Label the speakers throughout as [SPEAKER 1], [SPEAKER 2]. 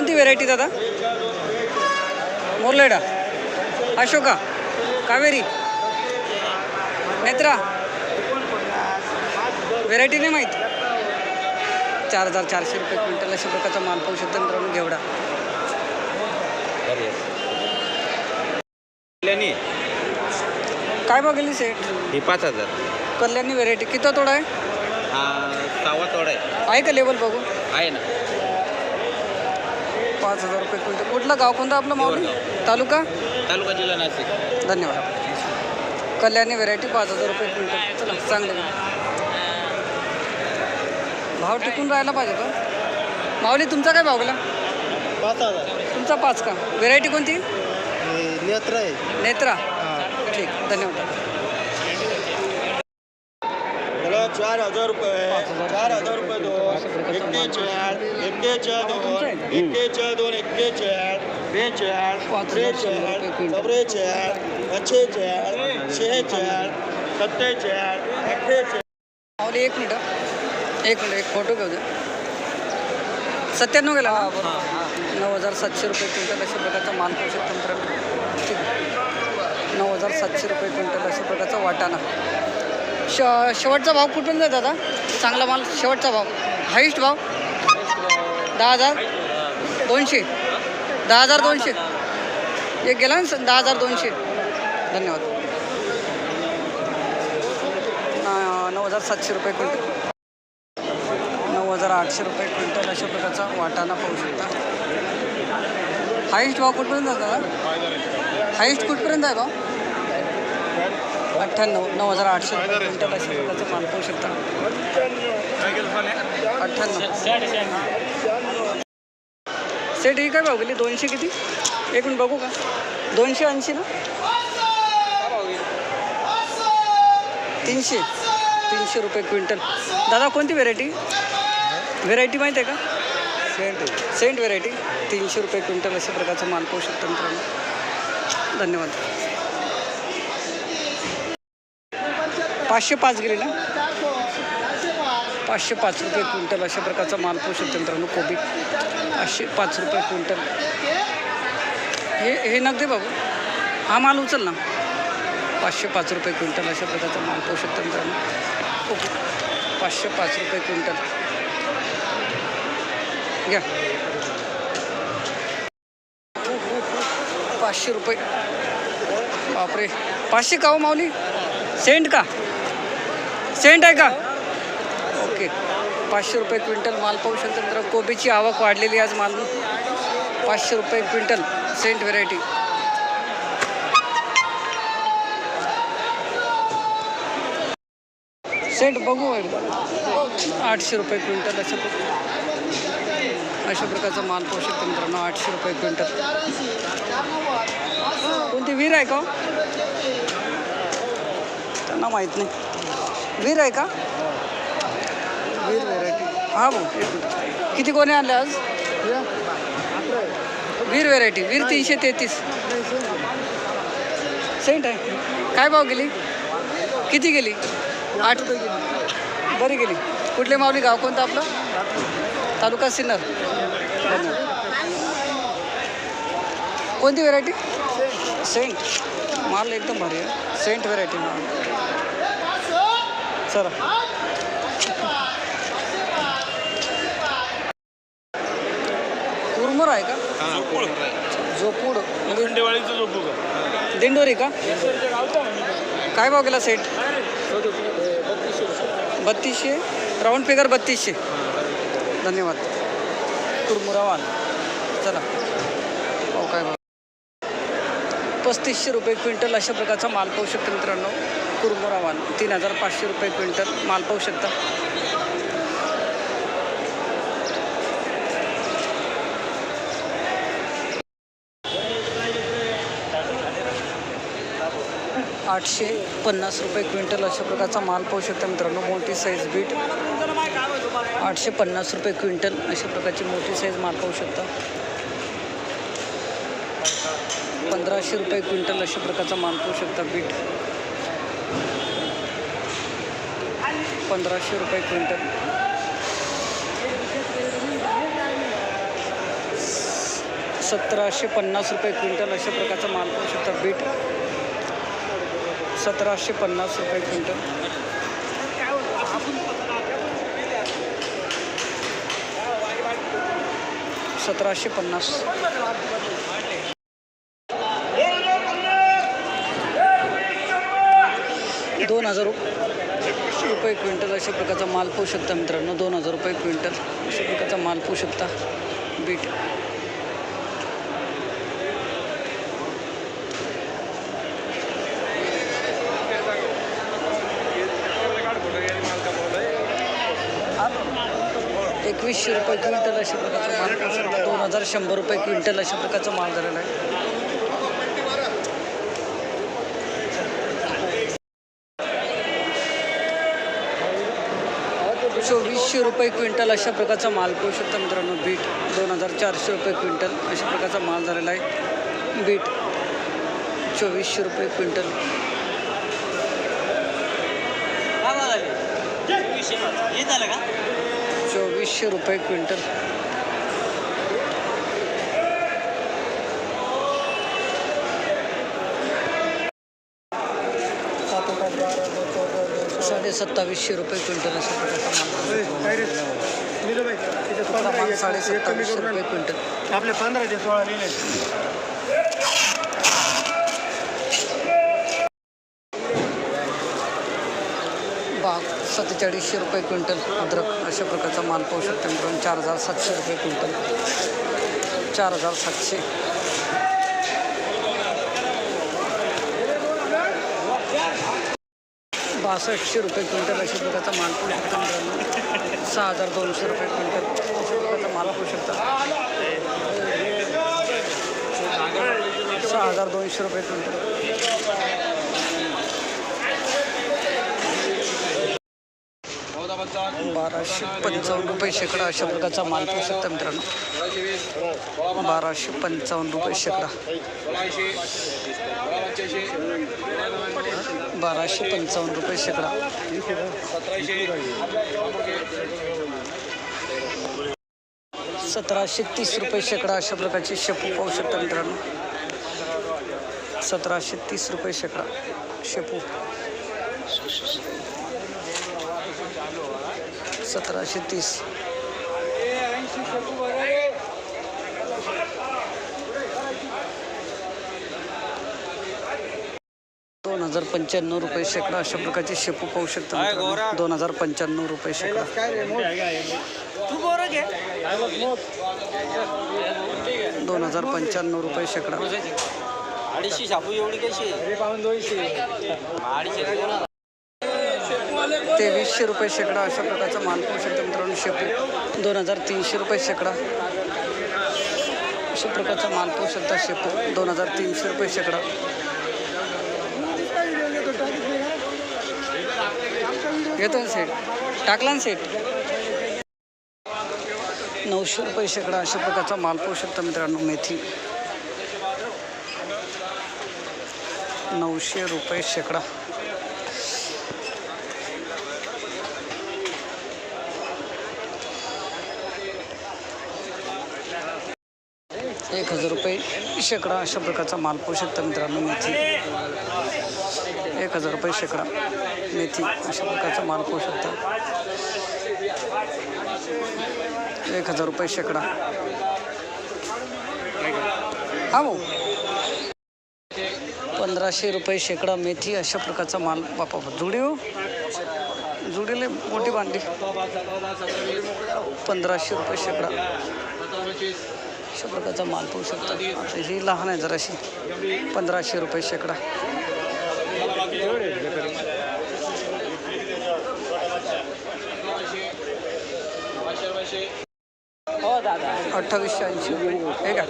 [SPEAKER 1] कोणती व्हेरायटी दादा? मोरलेडा. अशोका. कावेरी. नेत्रा. व्हेरायटी नाही माहीत. चार हजार चारशे रुपये क्विंटल अशा प्रकारचा माल पाहू शकतो मित्रांनो घेवडा.
[SPEAKER 2] कल्याणी.
[SPEAKER 1] काय बघितली सेट
[SPEAKER 2] ही पाच हजार.
[SPEAKER 1] कल्याणी व्हेरायटी किती तोडा आहे?
[SPEAKER 2] हा सहावा तोडा आहे.
[SPEAKER 1] आहे का लेवल बघू
[SPEAKER 2] आहे ना.
[SPEAKER 1] पाच हजार रुपये क्विंटल. कुठलं गाव? कोणतं आपलं माऊली तालुका?
[SPEAKER 2] तालुका जिल्हा नाशिक.
[SPEAKER 1] धन्यवाद. कल्याणी व्हेरायटी पाच हजार रुपये क्विंटल. चला. चांगले भाव टिकून राहायला पाहिजे तो. माऊली तुमचा काय भाव गेला
[SPEAKER 3] पाच हजार.
[SPEAKER 1] तुमचा पाच का? व्हेरायटी कोणती?
[SPEAKER 3] नेत्र आहे.
[SPEAKER 1] नेत्रा. ठीक. धन्यवाद.
[SPEAKER 3] चार हजार रुपये चार हजार रुपये दोन एक्केचाळ एक्केचाळ दोन एक्केचाळ दोन एक्केचाळ बेचाळ त्रेचाळ चौवेचाळ पंचेचाळ शेहेचाळ सत्तेचाळ अठ्ठेचाळ
[SPEAKER 1] एक मिनिट. एक मिनिट एक फोटो घेऊ द्या. सत्त्याण्णव गेला नऊ हजार सातशे रुपये क्विंटल अशा प्रकारचा माल ठीक. आहे. नऊ हजार सातशे रुपये क्विंटल अशा प्रकारचा वाटाणा. श शेवटचा भाव कुठून जात दादा चांगला माल शेवटचा भाव. हाईस्ट भाव? दहा हजार दोनशे. दहा हजार दोनशे. एक गेला ना दहा हजार दोनशे. धन्यवाद. नऊ हजार सातशे रुपये क्विंटल. नऊ हजार आठशे रुपये क्विंटल अशा प्रकारचा वाटाणा पाहू शकता. हाईस्ट भाव कुठपर्यंत आहे दादा हाईस्ट कुठपर्यंत आहे भाव अठ्ठ्याण्णव नऊ हजार आठशे रुपये क्विंटल अशा प्रकारचा माल पाहू शकता. अठ्ठ्याण्णव. सेट ही काय भाव गेली दोनशे किती? एक मिनिट बघू का? दोनशे ऐंशी ना? तीनशे. तीनशे रुपये क्विंटल. दादा कोणती व्हेरायटी व्हेरायटी माहीत आहे का? सेंट सेंट व्हेरायटी तीनशे रुपये क्विंटल अशा प्रकारचा माल पाहू शकतो मित्रांनो. धन्यवाद. पाचशे पाच गेले ना? पाचशे पाच रुपये क्विंटल अशा प्रकारचा माल पाहू शकतो मित्रांनो कोबी. पाचशे पाच रुपये क्विंटल. हे हे नगदे बाबू. हा माल उचल ना. पाचशे पाच रुपये क्विंटल अशा प्रकारचा माल पाहू शकतो मित्रांनो ओके. पाचशे पाच रुपये क्विंटल. घ्या. पाचशे रुपये. बापरे. पाचशे का हो माऊली? सेंट का? सेंट आहे का? ओके. पाचशे रुपये क्विंटल माल पाहू शकतो मित्र कोबीची आवक वाढलेली आज माल पाचशे रुपये क्विंटल सेंट व्हेरायटी. सेंट बघू आठशे रुपये क्विंटल अशा प्रकार अशा प्रकारचा माल पाहू शकतो मित्रांनो. आठशे रुपये क्विंटल. कोणती वीर आहे का? त्यांना माहीत नाही. वीर आहे का? वीर व्हेरायटी. हा भाऊ. किती कोणी आणले आज? वीर व्हेरायटी. वीर तीनशे तेहतीस. सेंट आहे काय भाव गेली? किती गेली? आठ. बरी गेली. कुठले माऊली? गाव कोणतं आपलं? तालुका सिन्नर. कोणती व्हेरायटी? सेंट. माल एकदम भारी आहे. सेंट व्हेरायटी माल. चला. कुरमुर आहे का? झोपूड.
[SPEAKER 3] दिवाळीचं झोपू का
[SPEAKER 1] दिंडोरी का? काय भाव गेला सेट? बत्तीसशे. राऊंड फिगर बत्तीसशे. धन्यवाद. कुरमुरा वाल चला. हो काय भाव? पस्तीसशे रुपये क्विंटल अशा प्रकारचा माल पाहू शकता मित्रांनो. कुरमुरा आव्हान तीन हजार पाचशे रुपये क्विंटल माल पाहू शकता. आठशे पन्नास रुपये क्विंटल अशा प्रकारचा माल पाहू शकता मित्रांनो मोठी साईज बीट आठशे पन्नास रुपये क्विंटल अशा प्रकारची मोठी साईज माल पाहू शकता. पंधराशे रुपये क्विंटल अशा प्रकारचा माल पाहू शकता बीट पंधराशे रुपये क्विंटल. सतराशे पन्नास रुपये क्विंटल अशा प्रकारचा माल पाहू शकता. बीट सतराशे पन्नास रुपये क्विंटल. सतराशे पन्नास. दोन हजार रुपये क्विंटल अशा प्रकारचा माल पाहू शकता मित्रांनो. दोन हजार रुपये क्विंटल अशा प्रकारचा माल पाहू शकता. बीट. एकवीसशे रुपये क्विंटल अशा प्रकारचा माल शकता. दोन हजार शंभर रुपये क्विंटल अशा प्रकारचा माल झालेला आहे. चोवीसशे रुपये क्विंटल अशा प्रकारचा माल पाहू शकता मित्रांनो बीट. दोन हजार चारशे रुपये क्विंटल अशा प्रकारचा माल झालेला आहे. बीट. चोवीसशे रुपये क्विंटल. चोवीसशे रुपये क्विंटल. साडे सत्तावीसशे रुपये क्विंटल प्रकारचा माल साडे सत्तावीसशे रुपये क्विंटल.
[SPEAKER 3] आपले पंधरा ते सोळा लिहिले
[SPEAKER 1] सत्तेचाळीसशे रुपये क्विंटल अद्रक अशा प्रकारचा माल पाहू शकता मित्रांनो चार हजार सातशे रुपये क्विंटल. चार हजार सातशे. पासष्टशे रुपये क्विंटल अशा प्रकारचा माल पडू शकता मित्रांनो. सहा हजार दोनशे रुपये क्विंटल. अशा प्रकारचा माल पडू शकता. सहा हजार दोनशे रुपये क्विंटल. बाराशे पंचावन्न रुपये शेकडा अशा प्रकारचा माल पाहू शकता मित्रांनो. बाराशे पंचावन्न रुपये शेकडा. बाराशे पंचावन्न रुपये शेकडा. सतराशे तीस रुपये शेकडा अशा प्रकारची शेपू पाहू शकता मित्रांनो. सतराशे तीस रुपये शेकडा शेपू. सतराशे तीस. दोन हजार पंच्याण्णव रुपये शेकडा अशा प्रकारची शेपू पाहू शकता. दोन हजार पंच्याण्णव रुपये शेकडा. दोन हजार पंच्याण्णव रुपये शेकडा.
[SPEAKER 2] अडीचशे शापू एवढी कशी? अडीचशे
[SPEAKER 1] तेवीसशे रुपये शेकडा अशा प्रकारचा माल पाहू शकता मित्रांनो शेपू. दोन हजार तीनशे रुपये शेकडा. अशा प्रकारचा माल पाहू शकता शेपू. दोन हजार तीनशे रुपये शेकडा. येतो ना सेट. टाकला ना सेट. नऊशे रुपये शेकडा अशा प्रकारचा माल पाहू शकता मित्रांनो मेथी. नऊशे रुपये शेकडा. एक हजार रुपये शेकडा अशा प्रकारचा माल पाहू शकता मित्रांनो मेथी. एक हजार रुपये शेकडा मेथी अशा प्रकारचा माल पाहू शकता. एक हजार रुपये शेकडा हा भाऊ. पंधराशे रुपये शेकडा मेथी अशा प्रकारचा माल बापा जुडी हो. जुडीले मोठी बांधली पंधराशे रुपये शेकडा. अशा प्रकारचा माल पाहू शकता. आता ही लहान आहे जराशी. पंधराशे रुपये शेकडा. अठ्ठावीसशे ऐंशी हे का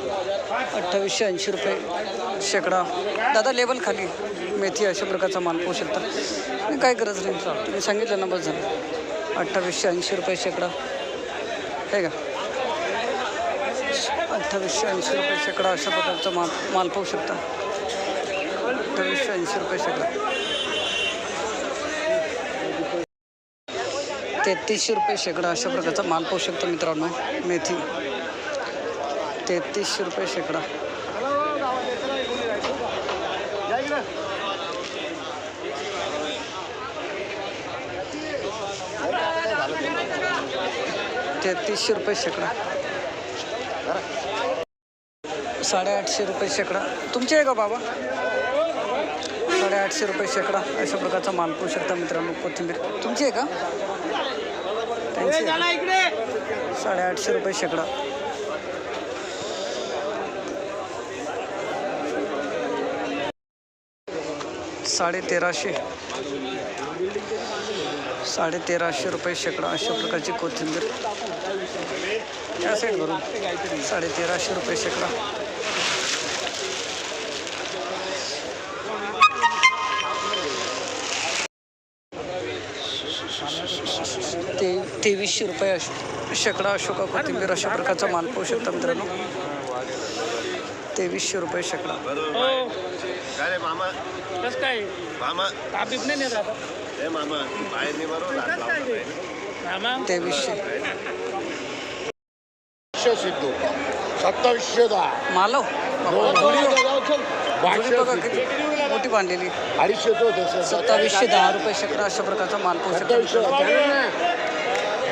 [SPEAKER 1] अठ्ठावीसशे ऐंशी रुपये शेकडा. दादा लेवल खाली. मेथी अशा प्रकारचा माल पाहू शकता. मी काय गरज नाही तुम्ही सांगितलं ना बस झालं. अठ्ठावीसशे ऐंशी रुपये शेकडा. हे का अठ्ठावीसशे ऐंशी रुपये शेकडा अशा प्रकारचा माल माल पाहू शकता. अठ्ठावीसशे ऐंशी रुपये शेकडा. तेहतीसशे रुपये शेकडा अशा प्रकारचा माल पाहू शकतो मित्रांनो मेथी. तेहतीसशे रुपये शेकडा. तेहतीसशे रुपये शेकडा. साडेआठशे रुपये शेकडा. तुमचे आहे का बाबा? साडेआठशे रुपये शेकडा अशा प्रकारचा माल पाहू शकता मित्रांनो कोथिंबीर. तुमची आहे का? त्यांची साडेआठशे रुपये शेकडा. साडे तेराशे साडे तेराशे रुपये शेकडा अशा प्रकारची कोथिंबीर. त्या साईड भरून साडे तेराशे रुपये शेकडा. तेवीसशे रुपये अश- शेकडा अशोका कोथिंबीर अशा प्रकारचा माल पाहू शकता मित्रांनो. तेवीसशे रुपये शेकडा.
[SPEAKER 3] हे. मामा. बाहेर नाही बरोबर हात लावला नाही.
[SPEAKER 4] मामा?
[SPEAKER 1] तेवीसशे.
[SPEAKER 5] सत्तावीसशे दहा.
[SPEAKER 1] मालव मोठी बांधलेली.
[SPEAKER 5] अडीचशेच होते
[SPEAKER 1] सत्तावीसशे दहा रुपये शेकडा अशा प्रकारचा माल पाहू शकता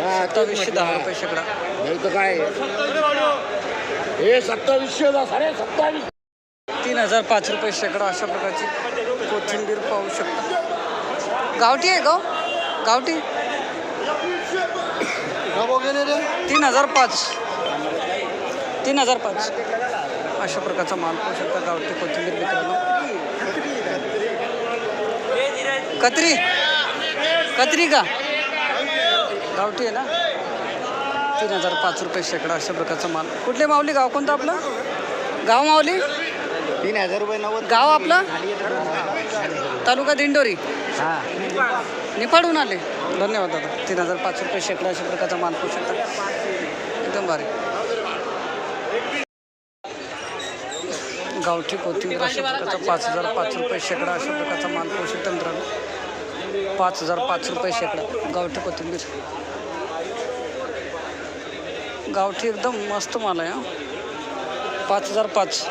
[SPEAKER 1] मित्रांनो. सत्तावीसशे दहा रुपये शेकडा
[SPEAKER 5] नाही तर काय? हे सत्तावीसशे साडे सत्तावीस.
[SPEAKER 1] तीन हजार पाच रुपये शेकडा अशा प्रकारची कोथिंबीर पाहू शकता. गावठी आहे गाव गावठी. तीन हजार पाच. तीन हजार पाच. अशा प्रकारचा माल पाहू शकता गावठी कोथिंबीर मित्रांनो. कत्री. कत्री का? गावठी आहे ना? तीन हजार पाच रुपये शेकडा अशा प्रकारचा माल. कुठले माऊली? गाव कोणतं आपलं? गाव माऊली?
[SPEAKER 2] तीन हजार रुपये नव्वद.
[SPEAKER 1] गाव आपलं? तालुका दिंडोरी. निफाडून आले. धन्यवाद दादा. तीन हजार पाच रुपये शेकडा अशा प्रकारचा माल पाहू शकता. एकदम भारी. गावठी कोथिंबीर अशा प्रकारचा पाच हजार पाच रुपये शेकडा अशा प्रकारचा माल पाहू शकता मित्रांनो. पाच हजार पाच रुपये शेकडा. गावठी कोथिंबीर गावठी एकदम मस्त माल आहे हां. पाच हजार पाच.